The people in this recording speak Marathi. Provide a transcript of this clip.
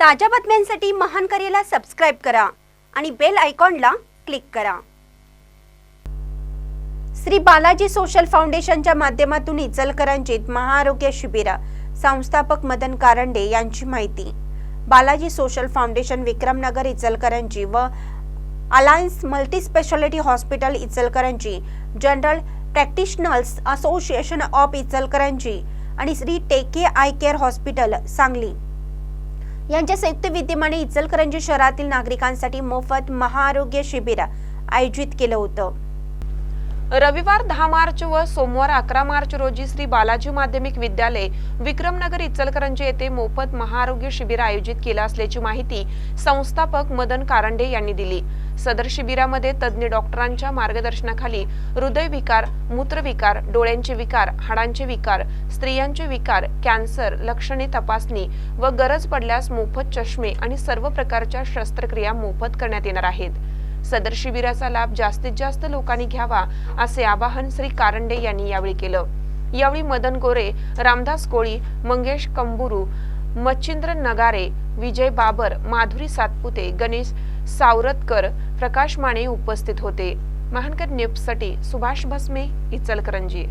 ताज्या बातम्यांसाठी महान करेला सबस्क्राईब करा आणि बेल आयकॉनला क्लिक करा. श्री बालाजी सोशल फाउंडेशनच्या माध्यमातून इचलकरंजीत महाआरोग्य शिबिर संस्थापक मदन कारंडे यांची माहिती. बालाजी सोशल फाउंडेशन विक्रमनगर इचलकरंजी व alliance multi speciality hospital Ichalkaranji general practitioners association of Ichalkaranji आणि श्री टेके आय केअर हॉस्पिटल सांगली. यांच्या संयुक्त विद्यमाने इचलकरंजी शहरातील नागरिकांसाठी मोफत महाआरोग्य शिबिर आयोजित केलं होतं. रविवार दहा मार्च व सोमवार अकरा मार्च रोजी श्री बालाजी माध्यमिक विद्यालय विक्रमनगर इचलकरंजी येथे मोफत महाआरोग्य शिबिर आयोजित केलं असल्याची माहिती संस्थापक मदन कारंडे यांनी दिली. सदर शिबिरामध्ये तज्ज्ञ डॉक्टरांच्या मार्गदर्शनाखाली हृदयविकार मूत्रविकार डोळ्यांचे विकार हाडांचे विकार स्त्रियांचे विकार कॅन्सर लक्षणे तपासणी व गरज पडल्यास मोफत चष्मे आणि सर्व प्रकारच्या शस्त्रक्रिया मोफत करण्यात येणार आहेत. सदर शिबिराचा लाभ जास्तीत जास्त लोकांनी घ्यावा असे आवाहन श्री कारंडे यांनी यावेळी केलं. यावेळी मदन गोरे रामदास कोळी मंगेश कंबुरू मच्छिंद्र नगारे विजय बाबर माधुरी सातपुते गणेश सावरतकर प्रकाश माने उपस्थित होते. महानकर न्यूजसाठी सुभाष भस्मे इचलकरंजी.